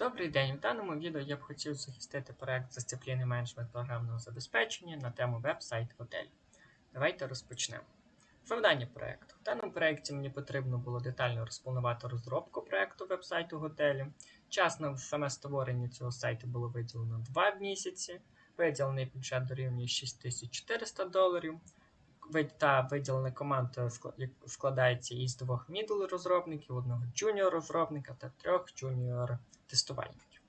Добрий день! В даному відео я б хотів захистити проект дисципліни менеджмент програмного забезпечення на тему веб-сайт готелю. Давайте розпочнемо. Завдання проекту. В даному проєкті мені потрібно було детально розпланувати розробку проекту веб-сайту готелю. Час на саме створення цього сайту було виділено 2 місяці. Виділений бюджет дорівнює 6400 доларів. Та виділена команда складається із двох мідл розробників, одного джуніор розробника та трьох джуніор тестувальників.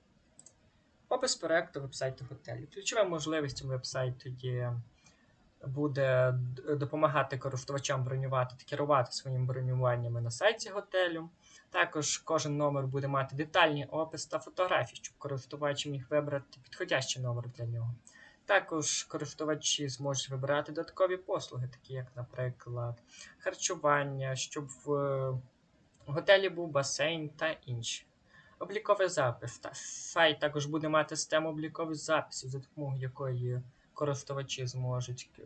Опис проекту вебсайту готелю. Ключовою можливістю вебсайту є буде допомагати користувачам бронювати та керувати своїми бронюваннями на сайті готелю. Також кожен номер буде мати детальний опис та фотографії, щоб користувач міг вибрати підходящий номер для нього. Також користувачі зможуть вибирати додаткові послуги, такі як, наприклад, харчування, щоб в е, готелі був басейн та інші. Обліковий запис. Та- Сайт також буде мати систему облікових записів, за допомогою якої користувачі зможуть е,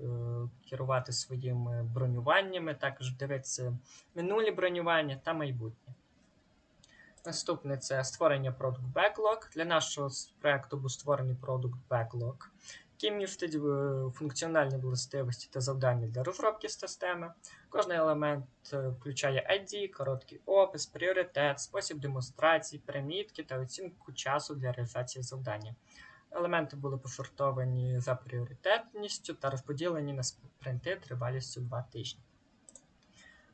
керувати своїми бронюваннями, також дивитися минулі бронювання та майбутнє. Наступне це створення Product Backlog. Для нашого проекту був створений Product Backlog, який містить е, функціональні властивості та завдання для розробки системи. Кожний елемент е, включає ID, короткий опис, пріоритет, спосіб демонстрації, примітки та оцінку часу для реалізації завдання. Елементи були посортовані за пріоритетністю та розподілені на спринти тривалістю 2 тижні.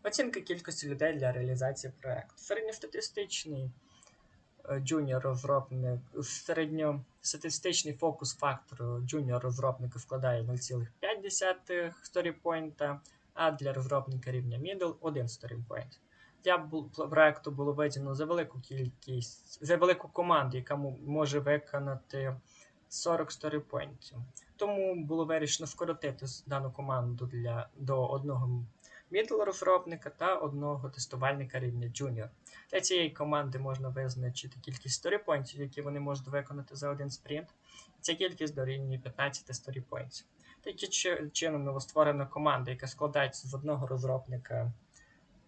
Оцінка кількості людей для реалізації проекту. Середньостатистичний джуніор розробник, середньостатистичний фокус фактор джуніор розробника складає 0,5 сторіпойнта, а для розробника рівня middle 1 сторіпойнт. Для проекту було виділено за велику кількість, за велику команду, яка може виконати 40 сторіпойнтів. Тому було вирішено скоротити дану команду для, до одного middle розробника та одного тестувальника рівня Junior. Для цієї команди можна визначити кількість сторіпойнтів, які вони можуть виконати за один спринт. Ця кількість дорівнює 15 сторіпойнтів. Таким чи- чином новостворена команда, яка складається з одного розробника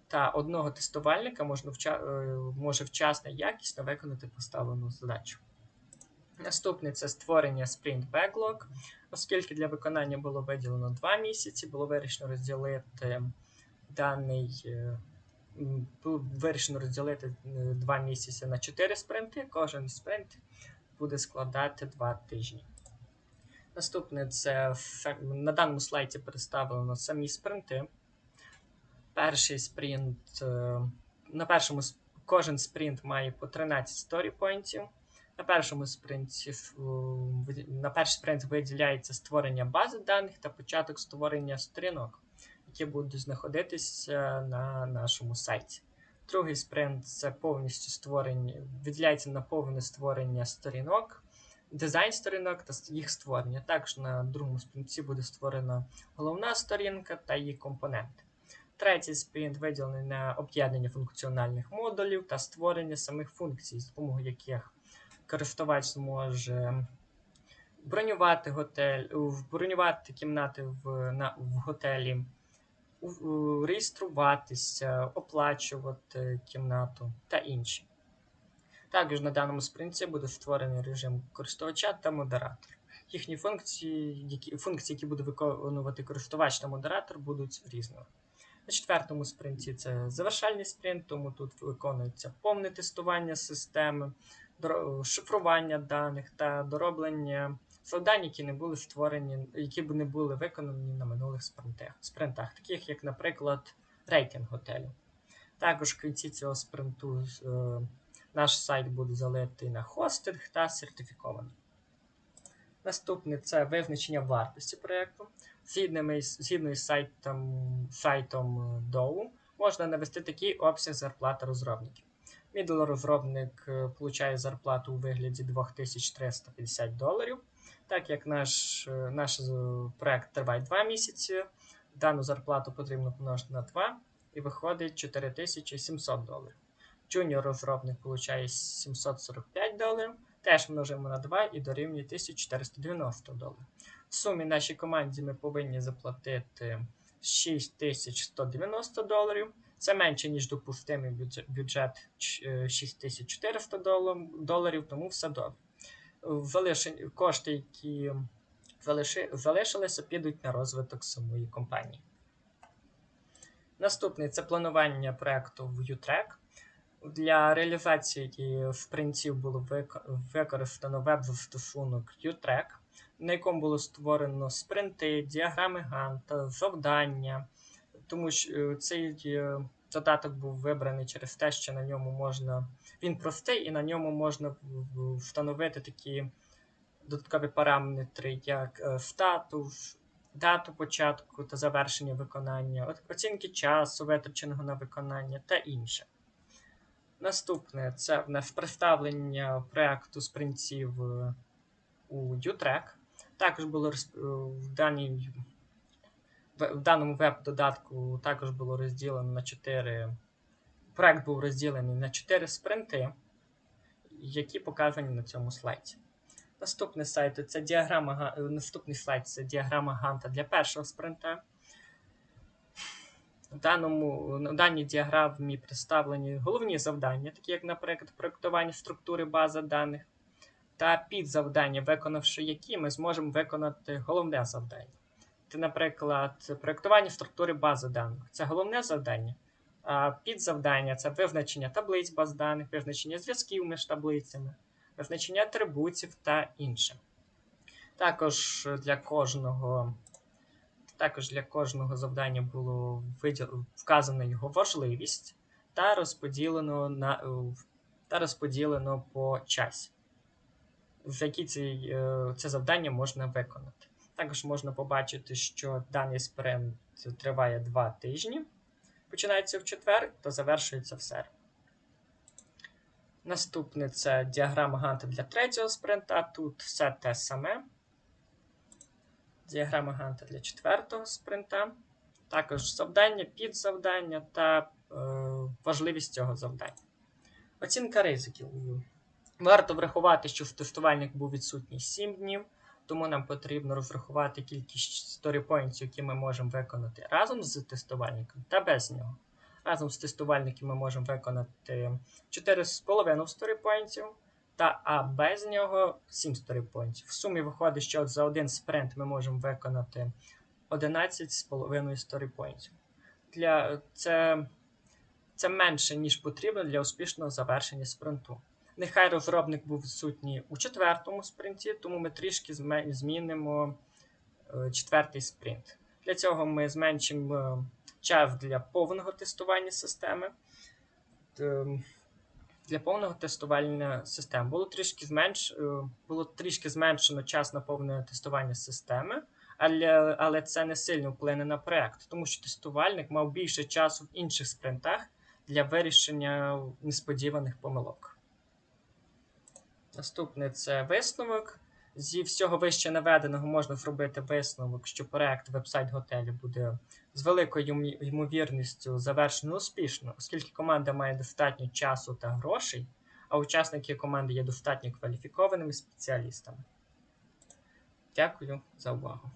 та одного тестувальника, можна вча- е, може вчасно і якісно виконати поставлену задачу. Наступне це створення Sprint Backlog. Оскільки для виконання було виділено 2 місяці, було вирішено розділити даний. е, вирішено розділити 2 місяці на 4 спринти. Кожен спринт буде складати 2 тижні. Наступне це на даному слайді представлено самі спринти. Перший спринт. е, На першому кожен спринт має по 13 сторіпойнтів. На першому спринті на перший спринт виділяється створення бази даних та початок створення сторінок, які будуть знаходитися на нашому сайті. Другий спринт це повністю створення, виділяється на повне створення сторінок, дизайн сторінок та їх створення. Також на другому спринті буде створена головна сторінка та її компоненти. Третій спринт виділений на об'єднання функціональних модулів та створення самих функцій, з допомогою яких користувач зможе бронювати готель, бронювати кімнати в, на, в готелі, реєструватися, оплачувати кімнату та інші. Також на даному спринті буде створений режим користувача та модератор. Їхні функції, які, функції, які буде виконувати користувач та модератор, будуть різними. На четвертому спринті це завершальний спринт, тому тут виконується повне тестування системи, шифрування даних та дороблення завдань, які не були створені, які б не були виконані на минулих спринтах, спринтах таких як, наприклад, рейтинг готелю. Також в кінці цього спринту е, наш сайт буде залитий на хостинг та сертифікований. Наступне це визначення вартості проєкту. Згідно із, сайтом, сайтом е, DOW можна навести такий обсяг зарплати розробників. Middle розробник е, получає зарплату у вигляді 2350 доларів. Так як наш, наш проект триває 2 місяці, дану зарплату потрібно помножити на 2 і виходить 4700 доларів. Junior розробник получає 745 доларів, теж множимо на 2 і дорівнює 1490 доларів. В сумі нашій команді ми повинні заплатити 6190 доларів. Це менше, ніж допустимий бюджет, бюджет ч- е, 6400 доларів, тому все добре. Залишені кошти, які залиши, залишилися, підуть на розвиток самої компанії. Наступний це планування проекту в UTrack. Для реалізації спринтів було використано веб-застосунок UTrack, на якому було створено спринти, діаграми Ганта, завдання. Тому що е, цей е, додаток був вибраний через те, що на ньому можна. Він простий і на ньому можна встановити такі додаткові параметри, як е, статус, дату початку та завершення виконання, оцінки часу, витраченого на виконання та інше. Наступне це в нас представлення проекту спринтів е, у UTrack. Також було е, в, даній, в в даному веб-додатку також було розділено на 4. Проект був розділений на 4 спринти, які показані на цьому слайді. Наступний сайт це діаграма, наступний слайд це діаграма Ганта для першого спринта. В даному, на даній діаграмі представлені головні завдання, такі як, наприклад, проєктування структури бази даних та підзавдання, виконавши які ми зможемо виконати головне завдання. Це, наприклад, проєктування структури бази даних це головне завдання. А підзавдання це визначення таблиць баз даних, визначення зв'язків між таблицями, визначення атрибутів та інше. Також для кожного, також для кожного завдання було вказано його важливість та розподілено, на, та розподілено по часі, в який цей, е, це завдання можна виконати. Також можна побачити, що даний спринт триває 2 тижні, починається в четвер та завершується в середу. Наступне це діаграма Ганта для третього спринта. Тут все те саме. Діаграма Ганта для четвертого спринта. Також завдання, підзавдання та е, важливість цього завдання. Оцінка ризиків. Варто врахувати, що в тестувальник був відсутній 7 днів, тому нам потрібно розрахувати кількість сторіпоінтів, які ми можемо виконати разом з тестувальником та без нього. Разом з тестувальником ми можемо виконати 4,5 сторіпоінтів, та а без нього 7 сторіпоінтів. В сумі виходить, що за один спринт ми можемо виконати 11,5 сторіпоінтів. Для це, це менше, ніж потрібно для успішного завершення спринту. Нехай розробник був відсутній у четвертому спринті, тому ми трішки змінимо е, четвертий спринт. Для цього ми зменшимо е, час для повного тестування системи. Ем, Для повного тестування систем було трішки, зменш... е, було трішки зменшено час на повне тестування системи, але, але це не сильно вплине на проект, тому що тестувальник мав більше часу в інших спринтах для вирішення несподіваних помилок. Наступне це висновок. Зі всього вище наведеного можна зробити висновок, що проект вебсайт готелю буде з великою ймовірністю завершено успішно, оскільки команда має достатньо часу та грошей, а учасники команди є достатньо кваліфікованими спеціалістами. Дякую за увагу.